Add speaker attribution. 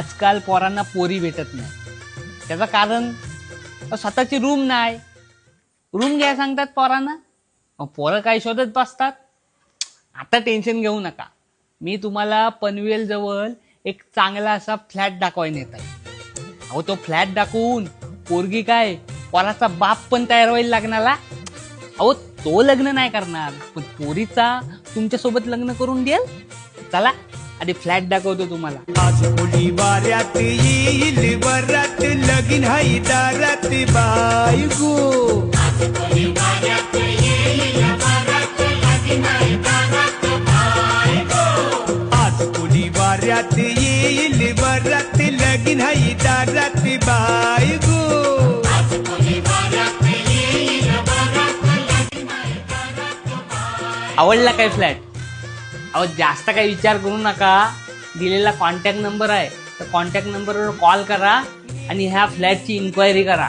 Speaker 1: आजकाल पोरांना पोरी भेटत नाही. त्याचं कारण स्वतःची रूम नाही. रूम घ्या सांगतात पोरांना. मग पोरं काय शोधत बसतात. आता टेन्शन घेऊ नका. मी तुम्हाला पनवेल जवळ एक चांगला असा फ्लॅट दाखवायला येत आहे. अहो तो फ्लॅट दाखवून पोरगी काय पोराचा बाप पण तयार व्हायला लग्नाला? अहो तो लग्न नाही करणार. पण पोरीचा तुमच्यासोबत लग्न करून देईल? चला. आधी फ्लॅट दाखवतो तुम्हाला.
Speaker 2: आज कोणी वाऱ्यात येईल वरात लगीन हाई दारात बायगो आज कोणी वाऱ्यात येईल वरात लगीन हाई दारात बायगो
Speaker 1: आवडला काय फ्लॅट? अहो जास्त काही विचार करू नका. दिलेला कॉन्टॅक्ट नंबर आहे. तर कॉन्टॅक्ट नंबरवर कॉल करा आणि ह्या फ्लॅटची इन्क्वायरी करा.